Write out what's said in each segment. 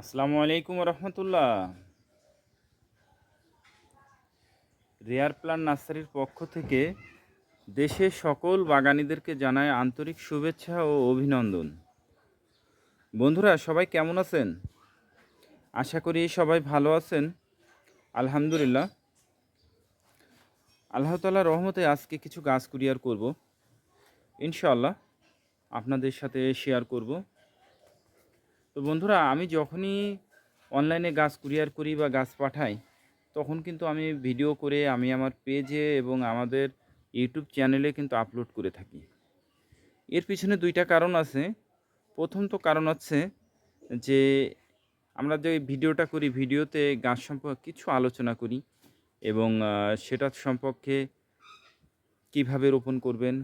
আসসালামু আলাইকুম রহমতুল্লাহ rare plan নার্সারির পক্ষ থেকে দেশের সকল বাগানীদেরকে জানায় আন্তরিক শুভেচ্ছা ও অভিনন্দন। বন্ধুরা, সবাই কেমন আছেন? আশা করি সবাই ভালো আছেন। আলহামদুলিল্লাহ। আল্লাহ তালার রহমতে আজকে কিছু গাছ কুরিয়ার করব। ইনশাআল্লাহ আপনাদের সাথে শেয়ার করব। বন্ধুরা আমি যখনই অনলাইনে গাছ কুরিয়ার করি বা গাছ পাঠাই তখন কিন্তু আমি ভিডিও করে আমি আমার পেজে এবং আমাদের ইউটিউব চ্যানেলে কিন্তু আপলোড করে থাকি। এর পিছনে দুইটা কারণ আছে। প্রথম তো কারণ হচ্ছে যে আমরা যে ভিডিওটা করি ভিডিওতে গাছ সম্পর্কে কিছু আলোচনা করি এবং আহ, সেটা সম্পর্কে কীভাবে রোপণ করবেন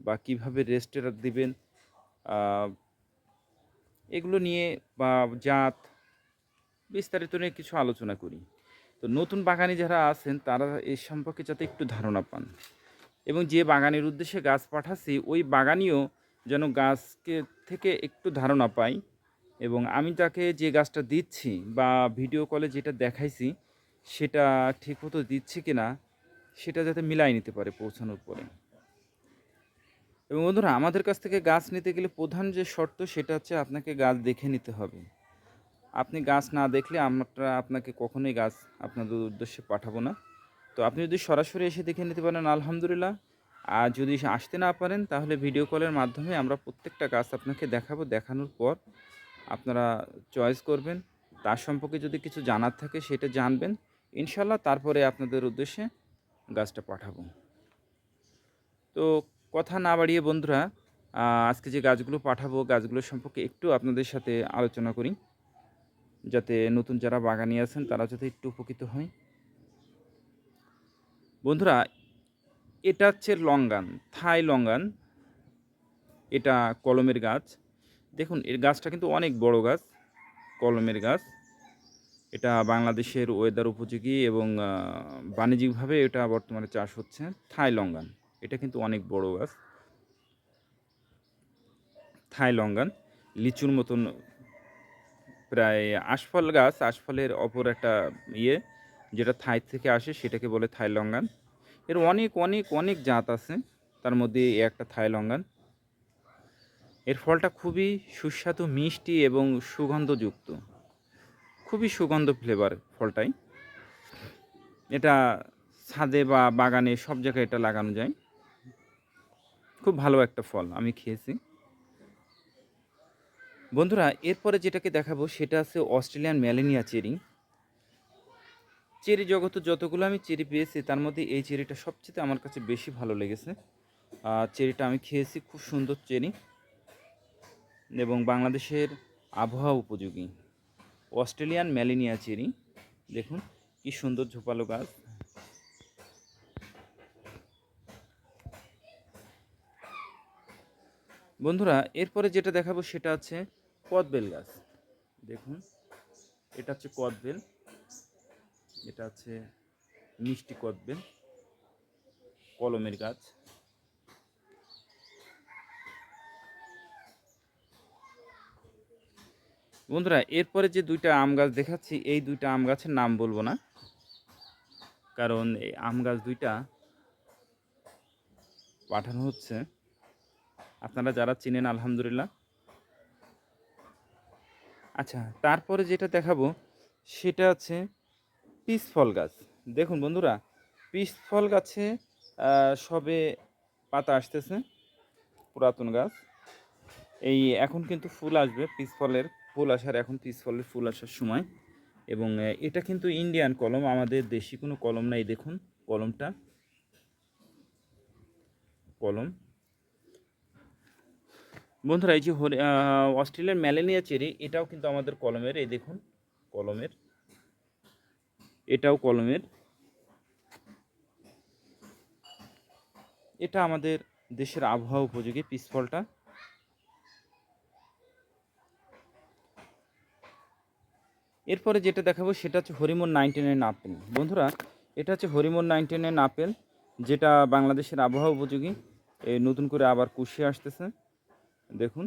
বা কীভাবে রেস্টের দিবেন এগুলো নিয়ে বা জাত বিস্তারিত নিয়ে কিছু আলোচনা করি। তো নতুন বাগানি যারা আছেন, তারা এ সম্পর্কে যাতে একটু ধারণা পান। এবং যে বাগানের উদ্দেশ্যে গাছ পাঠাচ্ছি, ওই বাগানিও যেন গাছকে থেকে একটু ধারণা পাই এবং আমি তাকে যে গাছটা দিচ্ছি বা ভিডিও কলে যেটা দেখাইছি, সেটা ঠিকমতো দিচ্ছি কি না সেটা যাতে মিলাই নিতে পারে পৌঁছানোর পরে। এবং বন্ধুরা, আমাদের কাছ থেকে গাছ নিতে গেলে প্রধান যে শর্ত সেটা হচ্ছে আপনাকে গাছ দেখে নিতে হবে। আপনি গাছ না দেখলে আমরা আপনাকে কখনোই গাছ আপনাদের উদ্দেশ্যে পাঠাবো না। তো আপনি যদি সরাসরি এসে দেখে নিতে পারেন, আলহামদুলিল্লাহ। আর যদি আসতে না পারেন, তাহলে ভিডিও কলের মাধ্যমে আমরা প্রত্যেকটা গাছ আপনাকে দেখাবো। দেখানোর পর আপনারা চয়েস করবেন। তার সম্পর্কে যদি কিছু জানার থাকে, সেটা জানবেন। ইনশাল্লাহ তারপরে আপনাদের উদ্দেশ্যে গাছটা পাঠাবো। তো কথা না বাড়িয়ে বন্ধুরা আজকে যে গাছগুলো পাঠাবো, গাছগুলো সম্পর্কে একটু আপনাদের সাথে আলোচনা করি। যাতে নতুন যারা বাগানি আছেন তারা যাতে একটু উপকৃত হয় বন্ধুরা, এটা হচ্ছে লঙ্গান, থাই লঙ্গান। এটা কলমের গাছ। দেখুন, এর গাছটা কিন্তু অনেক বড় গাছ, কলমের গাছ। এটা বাংলাদেশের ওয়েদার উপযোগী এবং বাণিজ্যিকভাবে এটা বর্তমানে চাষ হচ্ছে থাই লঙ্গান। এটা কিন্তু অনেক বড় গাছ। থাই লঙ্গান, লিচুর মতন প্রায় আশফল গাছ, আশফলের অপর একটা ইয়ে যেটা থাই থেকে আসে, সেটাকে বলে থাই লঙ্গান। এর অনেক অনেক অনেক জাত আছে, তার মধ্যে একটা থাই লঙ্গান। এর ফলটা খুবই সুস্বাদু, মিষ্টি এবং সুগন্ধযুক্ত। খুবই সুগন্ধ ফ্লেভার ফলটাই। এটা ছাদে বা বাগানে সব জায়গায় এটা লাগানো যায়। খুব ভালো একটা ফল আমি খেয়েছি। বন্ধুরা, এরপরে যেটাকে দেখাবো সেটা আছে অস্ট্রেলিয়ান ম্যালেনিয়া চেরি। চেরি জগতে যতগুলো আমি চেরি পেয়েছি, তার মধ্যে এই চেরিটা সবচেয়ে আমার কাছে বেশি ভালো লেগেছে। চেরিটা আমি খেয়েছি খুব সুন্দর চেরি এবং বাংলাদেশের আবহাওয়া উপযোগী। অস্ট্রেলিয়ান ম্যালেনিয়া চেরি, দেখুন, কি সুন্দর ঝোপালো গাছ। বন্ধুরা, এরপরে যেটা দেখাবো সেটা হচ্ছে কদবেল গাছ। দেখুন, এটা হচ্ছে কদবেল, এটা হচ্ছে মিষ্টি কদবেল, কলমের গাছ। বন্ধুরা, এরপরে যে দুইটা আম গাছ দেখাচ্ছি, এই দুইটা আম গাছের নাম বলব না, কারণ এই আম গাছ দুইটা পাঠানো হচ্ছে আপনারা যারা চিনেন, আলহামদুলিল্লাহ। আচ্ছা তারপরে যেটা দেখাবো, সেটা আছে পিস ফল গাছ। দেখুন বন্ধুরা পিস ফল গাছে সবে পাতা আসতেছে, পুরাতন গাছ। এই এখন কিন্তু ফুল আসবে পিস ফলের ফুল আসার এখন পিস ফলের ফুল আসার সময়। এবং এটা কিন্তু ইন্ডিয়ান কলম, আমাদের দেশি কোনো কলম নাই, দেখুন, কলমটা। কলম। বন্ধুরা, এই যে হরি- অস্ট্রেলিয়ার ম্যালেনিয়া চেরি, এটাও কিন্তু আমাদের কলমের, এই দেখুন, কলমের, এটাও কলমের। এটা আমাদের দেশের আবহাওয়া উপযোগী পিসফলটা এরপরে যেটা দেখাবো, সেটা হচ্ছে হরিমন নাইনটি নাইন আপেল। বন্ধুরা, এটা হচ্ছে হরিমন নাইনটি নাইন আপেল, যেটা বাংলাদেশের আবহাওয়া উপযোগী নতুন করে আবার কুশি আসতেছে। দেখুন।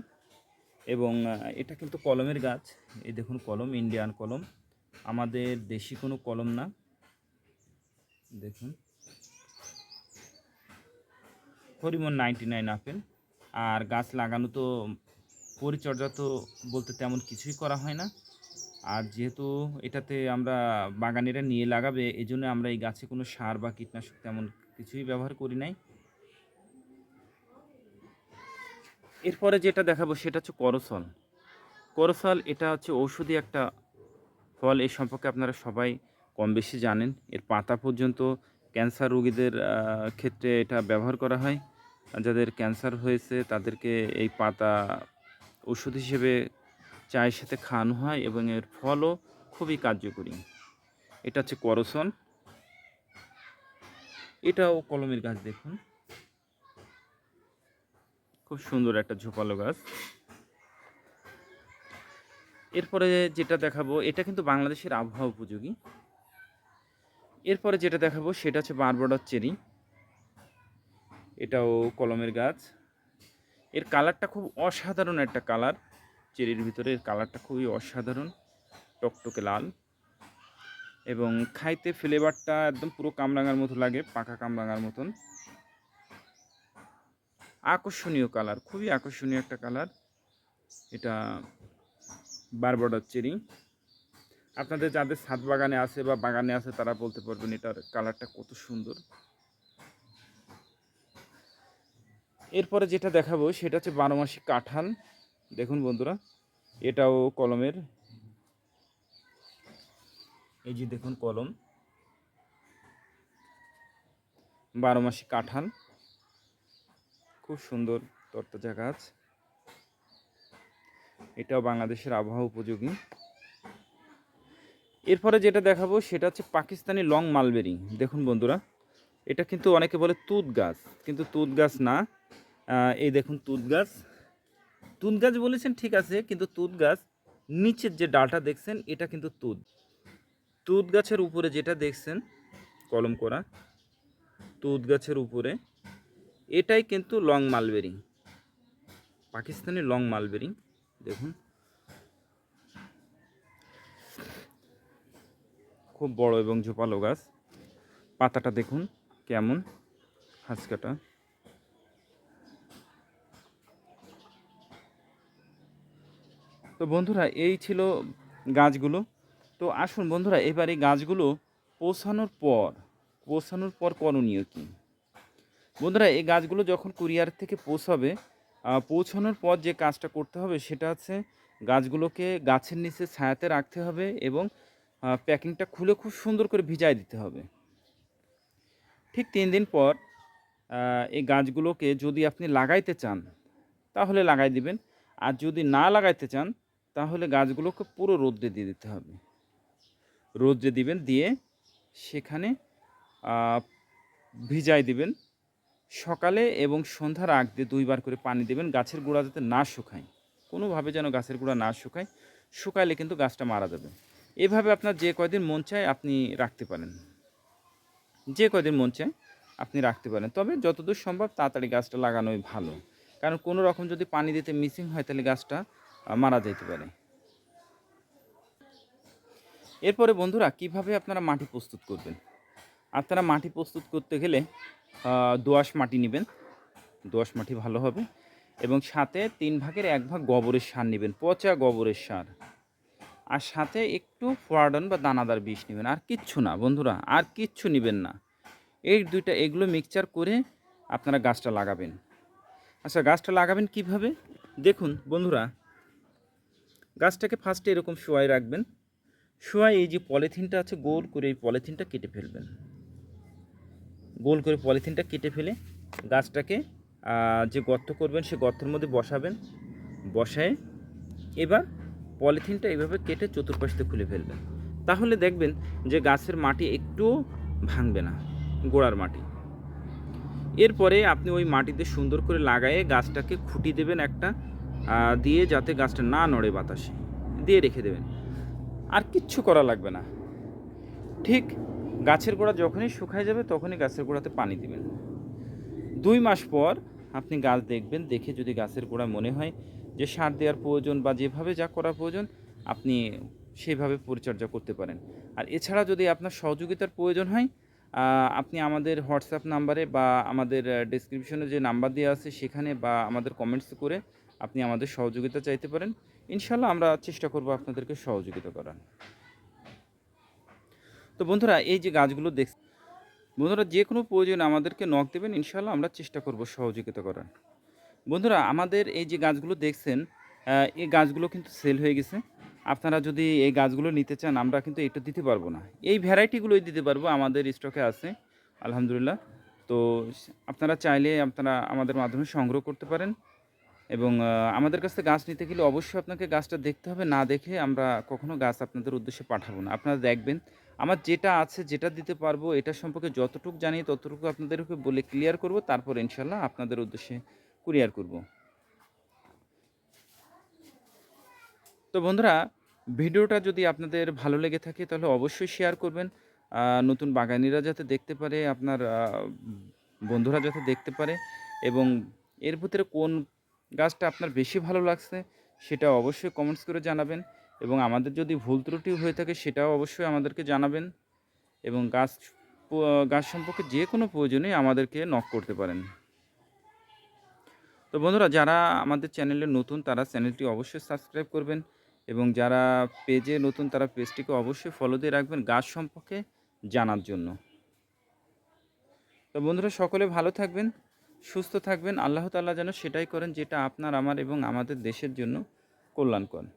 এবং এটা কিন্তু কলমের গাছ। এই দেখুন, কলম ইন্ডিয়ান কলম। আমাদের দেশি কোনো কলম না। দেখুন। Hariman ninety nine apple. আর গাছ লাগানো তো, পরিচর্যা তো বলতে তেমন কিছুই করা হয় না। আর যেহেতু এটাতে আমরা বাগানেরা নিয়ে লাগাবে এই জন্য আমরা এই গাছে কোনো সার বা কীটনাশক তেমন কিছুই ব্যবহার করি নাই। এরপরে যেটা দেখাবো সেটা হচ্ছে করসল। করসল এটা হচ্ছে ঔষধি একটা ফল এই সম্পর্কে আপনারা সবাই কম বেশি জানেন। এর পাতা পর্যন্ত ক্যান্সার রোগীদের ক্ষেত্রে এটা ব্যবহার করা হয়। যাদের ক্যান্সার হয়েছে তাদেরকে এই পাতা ওষুধ হিসেবে চায়ের সাথে খাওয়ানো হয় এবং এর ফলও খুবই কার্যকরী। এটা হচ্ছে করসন এটাও কলমের গাছ দেখুন। খুব সুন্দর একটা ঝোপালো গাছ। এরপরে যেটা দেখাবো, এটা কিন্তু বাংলাদেশের আবহাওয়া উপযোগী। এরপরে যেটা দেখাবো, সেটা হচ্ছে বারবাডার চেরি। এটাও কলমের গাছ। এর কালারটা খুব অসাধারণ একটা কালার। চেরির ভিতরে এর কালারটা খুবই অসাধারণ, টকটকে লাল। এবং খাইতে ফ্লেভারটা একদম পুরো কামরাঙার মতো লাগে, পাকা কামরাঙার মতন। আকর্ষণীয় কালার, খুবই আকর্ষণীয় একটা কালার। এটা বারবাডার চেরি আপনাদের যাদের ছাদ বাগানে আছে বা বাগানে আছে, তারা বলতে পারবেন এটার কালারটা কত সুন্দর। এরপরে যেটা দেখাবো, সেটা হচ্ছে বারো মাসি কাঁঠাল। দেখুন বন্ধুরা, এটাও কলমের। এই যে দেখুন কলম। বারো মাসি কাঁঠাল। খুব সুন্দর তরতাজা গাছ। এটাও বাংলাদেশের আবহাওয়া উপযোগী। এরপরে যেটা দেখাবো সেটা হচ্ছে পাকিস্তানি লং মালবেরি। দেখুন বন্ধুরা, এটা কিন্তু অনেকে বলে তুত গাছ, কিন্তু তুত গাছ না। এই দেখুন তুত গাছ। তুত গাছ বলেছেন ঠিক আছে, কিন্তু তুত গাছ, নিচের যে ডালটা দেখছেন, এটা কিন্তু তুত। তুত গাছের উপরে যেটা দেখছেন, কলম করা, তুত গাছের উপরে এটাই কিন্তু long mulberry. Pakistani long mulberry, দেখুন। খুব বড় এবং ঝোপালো গাছ। পাতাটা দেখুন কেমন হাঁসকাটা তো বন্ধুরা, এই ছিল গাছগুলো। তো আসুন বন্ধুরা, এবার এই গাছগুলো পৌঁছানোর পর পৌঁছানোর পর করণীয় কী? বন্ধুরা, এই গাছগুলো যখন কুরিয়ার থেকে পৌঁছাবে পৌঁছানোর পর যে কাজটা করতে হবে সেটা হচ্ছে গাছগুলোকে গাছের নিচে ছায়াতে রাখতে হবে এবং প্যাকিংটা খুলে খুব সুন্দর করে ভিজায় দিতে হবে। ঠিক তিন দিন পর এই গাছগুলোকে যদি আপনি লাগাইতে চান, তাহলে লাগাই দিবেন। আর যদি না লাগাইতে চান, তাহলে গাছগুলোকে পুরো রোদ্রে দিয়ে দিতে হবে। রোদ্রে দিবেন, দিয়ে সেখানে ভিজাই দিবেন। সকালে এবং সন্ধ্যার আগ দিয়ে দুইবার করে পানি দেবেন, গাছের গোড়া যাতে না শুকায়। কোনোভাবে যেন গাছের গোড়া না শুকায়, শুকাইলে কিন্তু গাছটা মারা যাবে। এভাবে আপনার যে কয়দিন মন চায় আপনি রাখতে পারেন। যে কয়দিন মন চায় আপনি রাখতে পারেন। তবে যতদূর সম্ভব তাড়াতাড়ি গাছটা লাগানোই ভালো। কারণ কোনো রকম যদি পানি দিতে মিসিং হয়, তাহলে গাছটা মারা যেতে পারে। এরপরে বন্ধুরা, কীভাবে আপনারা মাটি প্রস্তুত করবেন? আপনারা মাটি প্রস্তুত করতে গেলে দোআঁশ মাটি নেবেন। দোআঁশ মাটি ভালো হবে এবং সাথে তিন ভাগের এক ভাগ গোবরের সার নেবেন, পচা গোবরের সার। আর সাথে একটু ফোয়াডন বা দানাদার বিষ নেবেন, আর কিচ্ছু না বন্ধুরা, আর কিচ্ছু নেবেন না। এই দুইটা, এগুলো মিক্সচার করে আপনারা গাছটা লাগাবেন। আচ্ছা গাছটা লাগাবেন কীভাবে? দেখুন বন্ধুরা, গাছটাকে ফার্স্টে এরকম শোয়াই রাখবেন। শোয়াই এই যে পলিথিনটা আছে, গোল করে এই পলিথিনটা কেটে ফেলবেন। গোল করে পলিথিনটা কেটে ফেলে গাছটাকে যে গর্ত করবেন সে গর্তের মধ্যে বসাবেন। বসায় এবার পলিথিনটা এইভাবে কেটে চতুর্পাশে খুলে ফেলবেন। তাহলে দেখবেন যে গাছের মাটি একটুও ভাঙবে না, গোড়ার মাটি। এরপরে আপনি ওই মাটিতে সুন্দর করে লাগায়ে গাছটাকে খুঁটি দেবেন একটা দিয়ে যাতে গাছটা না নড়ে বাতাসে, দিয়ে রেখে দেবেন। আর কিচ্ছু করা লাগবে না। ঠিক গাছের গোড়া যখনই শুকায় যাবে, তখনই গাছের গোড়াতে পানি দিবেন। দুই মাস পর আপনি গাছ দেখবেন, দেখে যদি গাছের গোড়া মনে হয় যে সার দেওয়ার প্রয়োজন বা যেভাবে যা করা প্রয়োজন, আপনি সেইভাবে পরিচর্যা করতে পারেন। আর এছাড়া যদি আপনার সহযোগিতার প্রয়োজন হয় আপনি আমাদের হোয়াটসঅ্যাপ নাম্বারে বা আমাদের ডিসক্রিপশনে যে নাম্বার দেওয়া আছে সেখানে বা আমাদের কমেন্টস করে আপনি আমাদের সহযোগিতা চাইতে পারেন। ইনশাল্লাহ আমরা চেষ্টা করব আপনাদেরকে সহযোগিতা করার। তো বন্ধুরা, এই যে গাছগুলো দেখ বন্ধুরা, যে কোনো প্রয়োজনে আমাদেরকে নখ দেবেন ইনশাল্লাহ আমরা চেষ্টা করব সহযোগিতা করার। বন্ধুরা, আমাদের এই যে গাছগুলো দেখছেন এই গাছগুলো কিন্তু সেল হয়ে গেছে। আপনারা যদি এই গাছগুলো নিতে চান, আমরা কিন্তু এটা দিতে পারব না। এই ভ্যারাইটিগুলোই দিতে পারব, আমাদের স্টকে আছে, আলহামদুলিল্লাহ। তো আপনারা চাইলে আপনারা আমাদের মাধ্যমে সংগ্রহ করতে পারেন। এবং আমাদের কাছে গাছ নিতে গেলে অবশ্যই আপনাকে গাছটা দেখতে হবে। না দেখে আমরা কখনো গাছ আপনাদের উদ্দেশ্যে পাঠাবো না। আপনারা দেখবেন আমার যেটা আছে, যেটা দিতে পারব, এটা সম্পর্কে যতটুকু জানি, ততটুকু আপনাদেরকে বলে ক্লিয়ার করব, তারপর ইনশাল্লাহ আপনাদের উদ্দেশ্যে কুরিয়ার করব। তো বন্ধুরা, ভিডিওটা যদি আপনাদের ভালো লেগে থাকে, তাহলে অবশ্যই শেয়ার করবেন। নতুন বাগানিরা যাতে দেখতে পারে, আপনার বন্ধুরা যাতে দেখতে পারে, এবং এর ভিতরে কোন গাছটা আপনার বেশি ভালো লাগছে, সেটা অবশ্যই কমেন্টস করে জানাবেন। এবং আমাদের যদি ভুল ত্রুটি হয়ে থাকে সেটাও অবশ্যই আমাদেরকে জানাবেন এবং গাছ গাছ সম্পর্কে যে কোনো প্রয়োজনে আমাদেরকে নক করতে পারেন। তো বন্ধুরা, যারা আমাদের চ্যানেলে নতুন, তারা চ্যানেলটি অবশ্যই সাবস্ক্রাইব করবেন এবং যারা পেজে নতুন, তারা পেজটিকে অবশ্যই ফলো দিয়ে রাখবেন গাছ সম্পর্কে জানার জন্য। তো বন্ধুরা, সকলে ভালো থাকবেন, সুস্থ থাকবেন। আল্লাহ তাআলা যেন সেটাই করেন যেটা আপনার, আমার এবং আমাদের দেশের জন্য কল্যাণ কল্যাণকর।